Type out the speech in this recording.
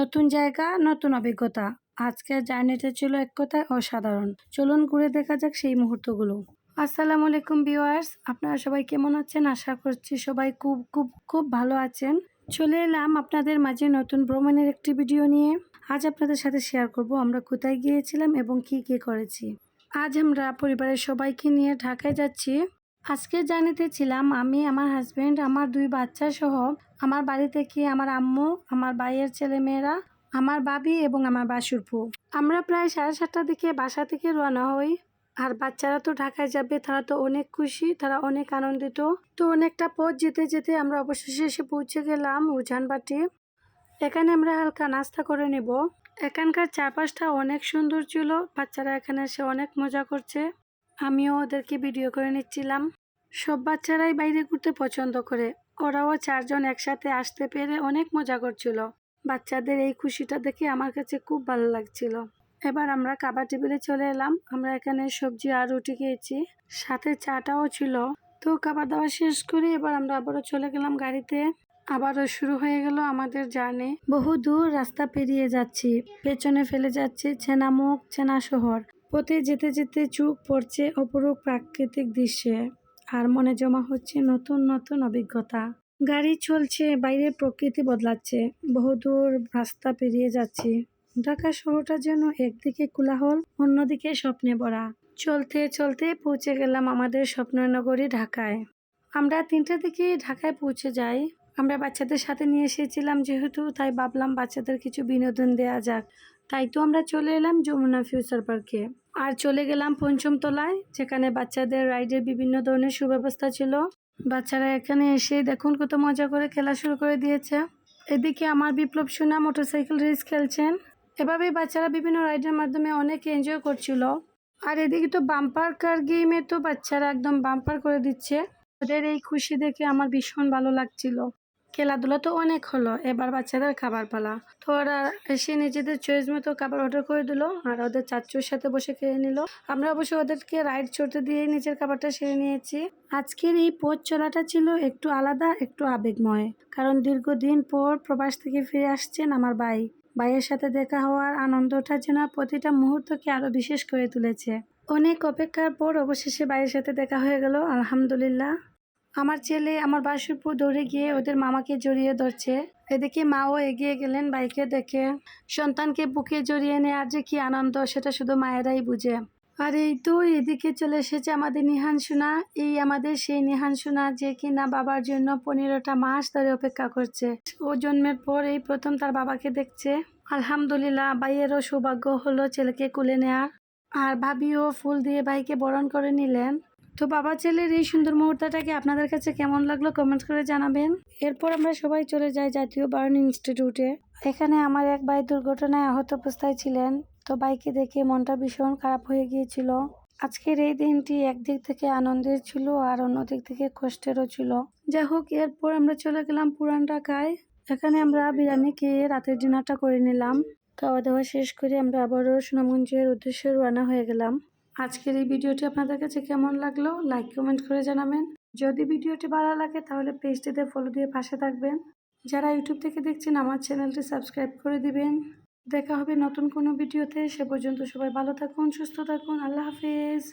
নতুন জায়গা, নতুন অভিজ্ঞতা। আজকের জার্নিটা ছিল এক কথায় অসাধারণ। চলুন ঘুরে দেখা যাক সেই মুহূর্তগুলো। আসসালামু আলাইকুম ভিউয়ার্স, আপনারা সবাই কেমন আছেন? আশা করছি সবাই খুব খুব খুব ভালো আছেন। চলে এলাম আপনাদের মাঝে নতুন ভ্রমণের একটি ভিডিও নিয়ে। আজ আপনাদের সাথে শেয়ার করব আমরা কোথায় গিয়েছিলাম এবং কি কি করেছি। আজ আমরা পরিবারের সবাইকে নিয়ে ঢাকায় যাচ্ছি। আজকে জার্নিতে ছিলাম আমি, আমার হাজব্যান্ড আমার দুই বাচ্চা সহ আমার বাড়ি থেকে আমার আম্মু, আমার ভাইয়ের ছেলে মেয়েরা আমার বাবি এবং আমার বাসুরপু আমরা প্রায় সাড়ে সাতটার দিকে বাসা থেকে রওনা হই। আর বাচ্চারা তো ঢাকায় যাবে, তারা তো অনেক খুশি, তারা অনেক আনন্দিত। তো অনেকটা পথ যেতে যেতে আমরা অবশেষে এসে পৌঁছে গেলাম উজানবাটি। এখানে আমরা হালকা নাস্তা করে নেব। এখানকার চারপাশটা অনেক সুন্দর ছিল, বাচ্চারা এখানে এসে অনেক মজা করছে। আমিও ওদেরকে ভিডিও করে নিচ্ছিলাম। সব বাচ্চারাই বাইরে ঘুরতে পছন্দ করে। ওরাও চারজন একসাথে আসতে পেরে অনেক মজা করছিল। বাচ্চাদের এই খুশিটা দেখে আমার কাছে খুব ভালো লাগছিল। এবার আমরা খাবার টেবিলে চলে এলাম। আমরা এখানে সবজি আর রুটি খেয়েছি। সাথে চাটাও ছিল। তো খাবার দাবার শেষ করে এবার আমরা আবারও চলে গেলাম গাড়িতে। আবারও শুরু হয়ে গেল আমাদের জার্নি। বহু দূর রাস্তা পেরিয়ে যাচ্ছি। পেছনে ফেলে যাচ্ছে ছেনামুখ চেনা শহর পথে যেতে যেতে চুপ পড়ছে অপরূপ প্রাকৃতিক দৃশ্যে। আর মনে জমা হচ্ছে নতুন নতুন অভিজ্ঞতা। গাড়ি চলছে, বাইরের প্রকৃতি বদলাচ্ছে, বহুদূর রাস্তা পেরিয়ে যাচ্ছি। ঢাকা শহরটা যেন একদিকে কোলাহল, অন্যদিকে স্বপ্নে ভরা। চলতে চলতে পৌঁছে গেলাম আমাদের স্বপ্ননগরী ঢাকায়। আমরা তিনটা দিকে ঢাকায় পৌঁছে যাই। আমরা বাচ্চাদের সাথে নিয়ে এসেছিলাম যেহেতু, তাই ভাবলাম বাচ্চাদের কিছু বিনোদন দেয়া যাক। তাই তো আমরা চলে এলাম যমুনা ফিউচার পার্কে। আর চলে গেলাম পঞ্চম তলায়, যেখানে বাচ্চাদের রাইডের বিভিন্ন ধরনের সুব্যবস্থা ছিল। বাচ্চারা এখানে এসে দেখুন কত মজা করে খেলা শুরু করে দিয়েছে। এদিকে আমার বিপ্লব সোনা মোটরসাইকেল রেস খেলছেন। এভাবেই বাচ্চারা বিভিন্ন রাইডের মাধ্যমে অনেক এনজয় করছিল। আর এদিকে তো বাম্পার কার গেমে তো বাচ্চারা একদম বাম্পার করে দিচ্ছে। ওদের এই খুশি দেখে আমার ভীষণ ভালো লাগছিল। খেলাধুলা তো অনেক হলো, এবার বাচ্চাদের খাবার পালা। তো ওরা এসে নিজেদের চয়েস মতো খাবার অর্ডার করে দিল, আর ওদের চাচুর সাথে বসে খেয়ে নিল। আমরা অবশ্য ওদেরকে রাইড চড়তে দিয়ে নিজের খাবারটা সেরে নিয়েছি। আজকের এই পথ চলাটা ছিল একটু আলাদা, একটু আবেগময়। কারণ দীর্ঘদিন পর প্রবাস থেকে ফিরে আসছেন আমার ভাই। ভাইয়ের সাথে দেখা হওয়ার আনন্দটা যেন প্রতিটা মুহূর্তকে আরও বিশেষ করে তুলেছে। অনেক অপেক্ষার পর অবশেষে ভাইয়ের সাথে দেখা হয়ে গেল, আলহামদুলিল্লাহ। আমার ছেলে আমার বাসুরপুর দৌড়ে গিয়ে ওদের মামাকে জড়িয়ে ধরছে। এদিকে মাও এগিয়ে গেলেন বাইকে দেখে। সন্তানকে বুকে জড়িয়ে নেওয়ার যে কি আনন্দ, সেটা শুধু মায়েরাই বুঝে। আর, এই তো এদিকে চলে এসেছে আমাদের নিহান সোনা। এই আমাদের সেই নিহান সোনা যে কিনা বাবার জন্য পনেরোটা মাস ধরে অপেক্ষা করছে। ও জন্মের পর এই প্রথম তার বাবাকে দেখছে। আলহামদুলিল্লাহ, ভাইয়েরও সৌভাগ্য হলো ছেলেকে কুলে নেয়ার। আর ভাবিও ফুল দিয়ে ভাইকে বরণ করে নিলেন। তো বাবা ছেলের এই সুন্দর মুহূর্তটাকে আপনাদের কাছে কেমন লাগল কমেন্ট করে জানাবেন। এরপর আমরা সবাই চলে যাই জাতীয় বার্ন ইনস্টিটিউটে। এখানে আমার এক ভাই দুর্ঘটনায় আহত অবস্থায় ছিলেন। তো বাইকে দেখে মনটা ভীষণ খারাপ হয়ে গিয়েছিল। আজকের এই দিনটি একদিক থেকে আনন্দের ছিল আর অন্য দিক থেকে কষ্টেরও ছিল। যাই হোক, এরপর আমরা চলে গেলাম পুরান ঢাকায়। এখানে আমরা বিরিয়ানি খেয়ে রাতের ডিনারটা করে নিলাম। খাওয়া দাওয়া শেষ করে আমরা আবারও সুনামগঞ্জের উদ্দেশ্যে রওনা হয়ে গেলাম। আজকের এই ভিডিওটি আপনাদের কাছে কেমন লাগল লাইক কমেন্ট করে জানাবেন। যদি ভিডিওটি ভালো লাগে, তাহলে পেজটিতে ফলো দিয়ে পাশে থাকবেন। যারা ইউটিউব থেকে দেখছেন, আমার চ্যানেলটি সাবস্ক্রাইব করে দিবেন। দেখা হবে নতুন কোনো ভিডিওতে। সে পর্যন্ত সবাই ভালো থাকুন, সুস্থ থাকুন। আল্লাহ হাফিজ।